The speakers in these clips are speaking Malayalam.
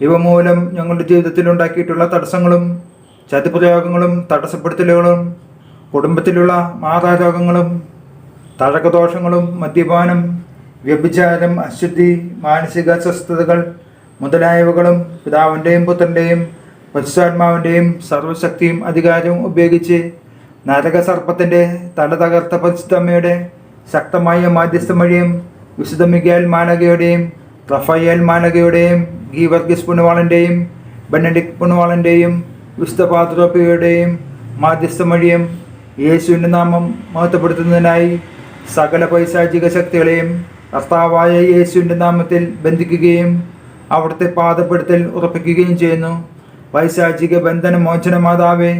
ഇവ മൂലം ഞങ്ങളുടെ ജീവിതത്തിൽ ഉണ്ടാക്കിയിട്ടുള്ള തടസ്സങ്ങളും ചതിപ്രയോഗങ്ങളും തടസ്സപ്പെടുത്തലുകളും കുടുംബത്തിലുള്ള മാതാരോഗങ്ങളും തഴക്കദോഷങ്ങളും മദ്യപാനം വ്യഭിചാരം അശുദ്ധി മാനസിക അസ്വസ്ഥതകൾ മുതലായവകളും പിതാവിന്റെയും പുത്രന്റെയും പരിശുദ്ധാത്മാവിന്റെയും സർവശക്തിയും അധികാരവും ഉപയോഗിച്ച് നരകസർപ്പത്തിന്റെ തല തകർത്ത പരിശുദ്ധമ്മയുടെ ശക്തമായ മാധ്യസ്ഥം വഴിയും വിശുദ്ധ മിഗേൽ മാനകയുടെയും റഫയേൽ മാനകയുടെയും ഗീവർഗീസ് പുണ്വാളന്റെയും ബെനഡിക് പുണ്വാളന്റെയും വിശുദ്ധ മാധ്യസ്ഥം വഴിയും യേശുവിന്റെ നാമം മഹത്വപ്പെടുത്തുന്നതിനായി സകല പൈശാചിക ശക്തികളെയും കർത്താവായ യേശുവിന്റെ നാമത്തിൽ ബന്ധിക്കുകയും അവിടുത്തെ പാതപ്പെടുത്തൽ ഉറപ്പിക്കുകയും ചെയ്യുന്നു. പൈശാചിക ബന്ധന മോചന മാതാവേ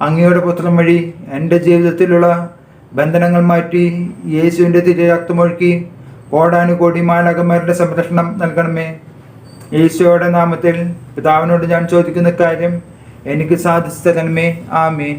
അങ്ങയുടെ പുത്രം വഴി എന്റെ ജീവിതത്തിലുള്ള ബന്ധനങ്ങൾ മാറ്റി യേശുവിന്റെ തിരയാക്തമൊഴുക്കി കോടാനുകോടി മാലാകന്മാരുടെ സംരക്ഷണം നൽകണമേ. ഈശോയുടെ നാമത്തിൽ പിതാവിനോട് ഞാൻ ചോദിക്കുന്ന കാര്യം എനിക്ക് സാധിച്ചു തരണമേ. ആമേൻ.